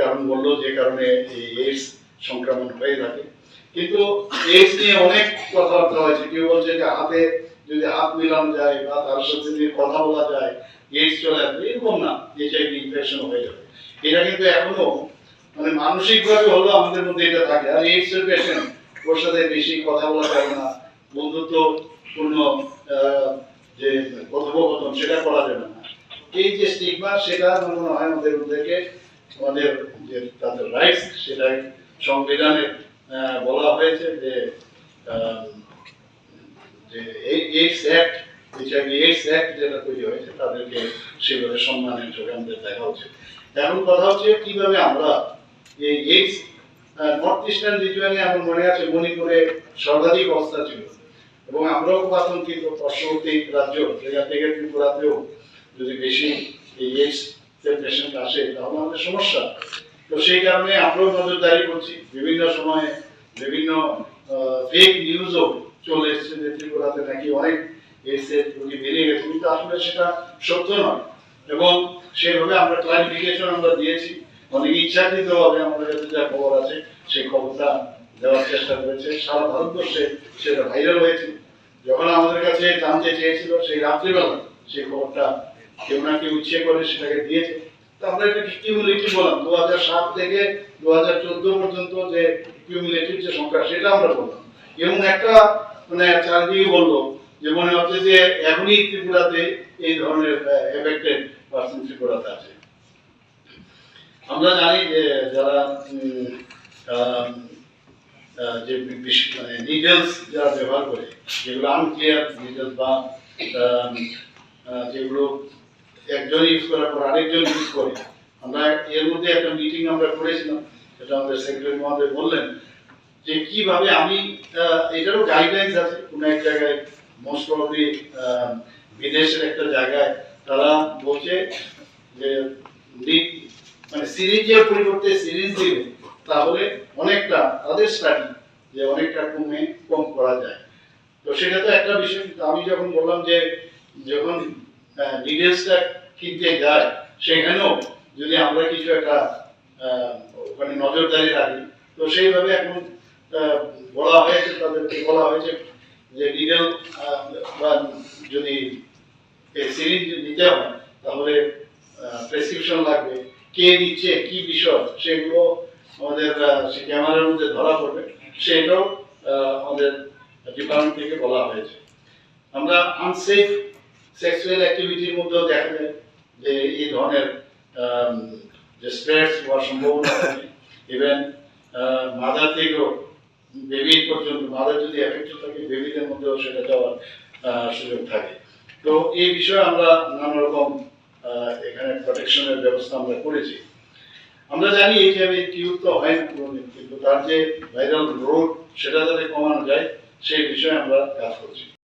কারণ বলল যে কারণে এই এইডস সংক্রমণ হয়ে থাকে। কিন্তু এইডস নিয়ে অনেক কথাবার্তা হয়েছে। কেউ বলছে যে হাতে যদি হাত মিলানো যায় বা তার সাথে যদি কথা বলা যায় এইডস চলে আসবে, এরকম না এইচআইভি ইনফেকশন হয়ে যাবে। এটা কিন্তু এখনও মানে মানসিকভাবে হলো আমাদের মধ্যে এটা থাকে। আর এইডস এর পেশেন্ট ওর সাথে বেশি কথা বলা যাবে না, বন্ধুত্বপূর্ণ যে কথোপকথন, সেটা করা যাবে না। এই যে স্টিগমা সেটা মনে হয় আমাদের মধ্যে আমাদের যে তাদের রাইটস সেটাই সংবিধানে বলা হয়েছে যে কীভাবে আমরা এই নর্থ মনে আছে মণিপুরে সর্বাধিক অবস্থা ছিল। এবং আমরাও আতঙ্কিত পার্শ্ববর্তী রাজ্য ত্রিপুরাতেও যদি বেশি এই পেশেন্ট আসে তাহলে আমাদের সমস্যা। তো সেই কারণে আমরাও নজরদারি করছি। বিভিন্ন সময়ে বিভিন্ন ফেক নিউজও চলে এসেছে যে ত্রিপুরাতে নাকি অনেক এইডস রোগী বেরিয়ে গেছে। কিন্তু আসলে সেটা সত্য নয়। এবং সেভাবে আমরা ক্লারিফিকেশন আমরা দিয়েছি। অনেক ইচ্ছাকৃতভাবে আমাদের কাছে যা খবর আছে, সেই খবরটা দেওয়ার চেষ্টা করেছে। সারা ভারতবর্ষে সেটা ভাইরাল হয়েছে। যখন আমাদের কাছে জানতে চেয়েছিল, সেই রাত্রিবেলা সেই খবরটা কেউ ইচ্ছে করে সেটাকে দিয়েছে? তো আমরা কিউমুলেটিভ বললাম দু সাত থেকে দু হাজার চোদ্দ পর্যন্ত যে কিউমুলেটিভ যে সংখ্যা, সেটা আমরা বললাম। এবং একটা মানে চারদিকে বলল যে মনে হচ্ছে যে এখনই ত্রিপুরাতে এই ধরনের এফেক্টেড পার্সন ত্রিপুরাতে আছে। আমরা জানি যে যারা যে মানে নিডলস যারা ব্যবহার করে, যেগুলো আনক্লিয়ার নিডলস বা যেগুলো একজন ইউজ করার পর আরেকজন ইউজ করে। আমরা এর মধ্যে একটা মিটিং আমরা করেছিলাম, সেটা আমাদের সেক্রেটারি মহোদয় বললেন যে কীভাবে আমি এটারও গাইডলাইন্স আছে, কোনো এক জায়গায় মোস্ট প্রবলি বিদেশের একটা জায়গায় তারা বলছে যে মানে সিরিজের পরিবর্তে সিরিজ দিলে তাহলে অনেকটা, তাদের স্টাডি যে অনেকটা কমে, কম করা যায়। তো সেটা তো একটা বিষয় আমি যখন বললাম যে যখন ডিটেলসটা কিনতে যায়, সেখানেও যদি আমরা কিছু একটা ওখানে নজরদারি রাখি, তো সেইভাবে এখন বলা হয়েছে, তাদেরকে বলা হয়েছে যে ডিটেল যদি সিরিজ নিতে হয়, তাহলে প্রেসক্রিপশন লাগবে, কে দিচ্ছে, কি বিষয়, সেগুলো আমাদের ক্যামেরার মধ্যে ধরা পড়বে, সেটাও আমাদের ডিপার্টমেন্ট থেকে বলা হয়েছে। আমরা আনসেফ সেক্সুয়াল অ্যাক্টিভিটির মধ্যেও দেখা যায় যে এই ধরনের যে স্প্রেডস হওয়ার সম্ভাবনা ইভেন মাদার থেকেও বেবি পর্যন্ত মাদার যদি এফেক্টেড থাকে বেবিদের মধ্যেও সেটা যাওয়ার সুযোগ থাকে। তো এই বিষয়ে আমরা নানা রকম এখানে প্রোটেকশনের ব্যবস্থা আমরা করেছি। আমরা জানি এইচআইভি কিউর তো হয় না কোনোদিন, কিন্তু তার যে ভাইরাল রোড সেটা যাতে কমানো যায়, সেই বিষয়ে আমরা কাজ করছি।